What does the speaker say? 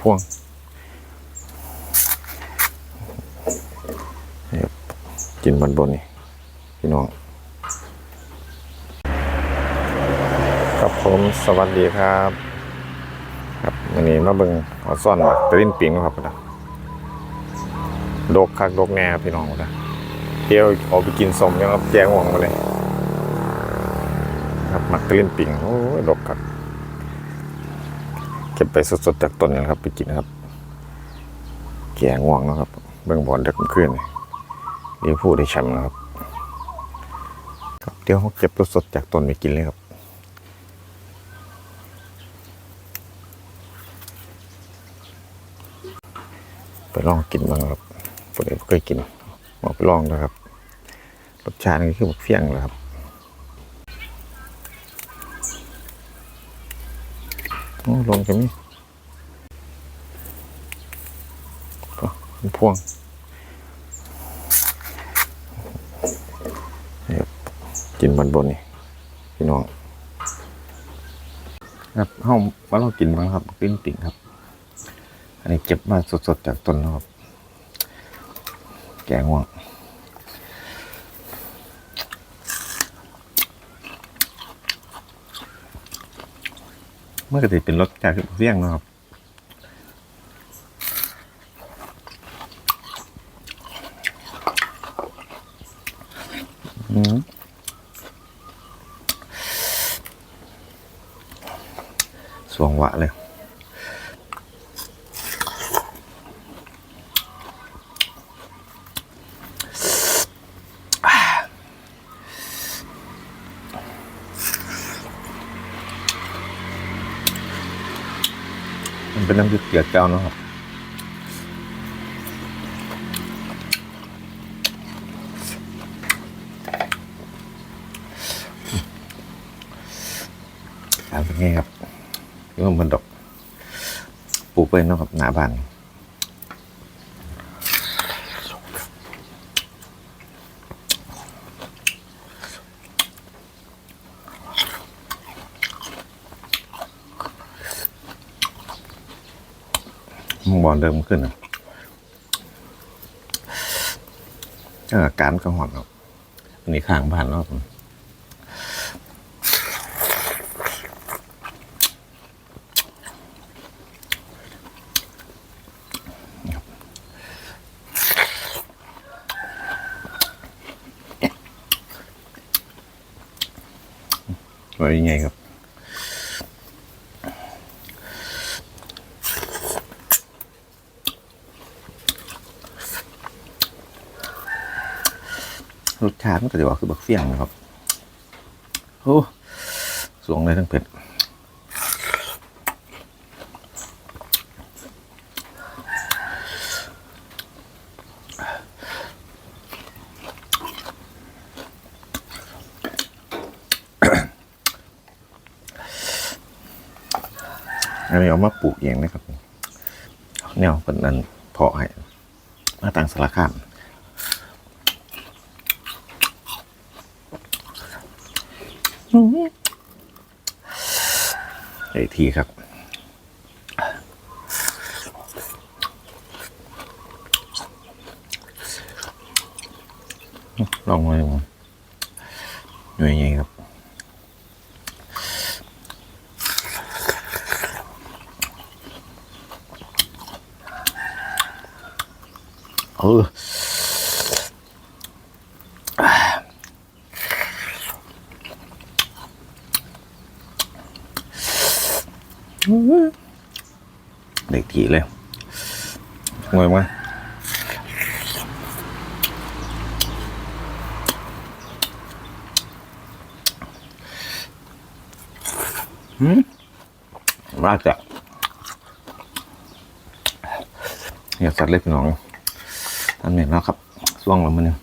พ่วงกินบนบนนี่พี่น้อง ครับผมสวัสดีครับ ครับวันนี้มาเบิ่งเอาซ่อนหมักตะลินปิงครับนะโดกคักโดกแน่พี่น้องนะเที่ยวเอาไปกินสมยังรับแจงหวังมาเลย ครับหมักตะลินปิงโอ้ยโดกคัก เก็บไปสดๆจากต้นนี่นะครับ ไปกินนะครับ แกงง่วงนะครับ เบิ่งบอลเด็กขึ้นเรียกผู้ได้แชมป์นะครับครับเดี๋ยวเขาเก็บสดๆจากต้นไปกินเลยครับไปลองกินบ้างครับผมเคยกินมาไปลองนะครับ รสชาตินี่คือบักเฟี้ยงเลยครับ โอ้ลงกันนี่ก็เป็นพวงนี่ครับกินบนบนนี่พี่น้องครับเฮ้ามาลองกินบ้างครับปิ้งติ่งครับ อันนี้เก็บมาสดๆจากต้นนะครับ แกงว่าง มื่อก็จะเป็นรสจากเสี่ยงนะครับอืมสวงหวะเลย เป็นน้ำพริกเกลือแก้วนะครับอ่าเป็นไงครับนี่มันดอก ปลูกไปนาะครับหนาบาน มันบอลเดิมขึ้นอะออการก็หอนครับอันนี้ข้างบ้านเนาะครับว่ายังไงครับ รสชาติมันก็จะว่าคือบักเฟี้ยงนะครับโอ้สวงเลยทั้งเผ็ดอันนี้เอามาปลูกเองนะครับ แนวเป็นนั้นเพาะให้มาต่างสารคาม อีกทีครับ ลองเลยมั้งหน่วยไงครับเออ เด็กทีเลยงงไหมหืมมากจ้ะอย่าสัตว์เล็กน้องท่านเหม็นแล้วครับช่วงแล้วมันนี่ย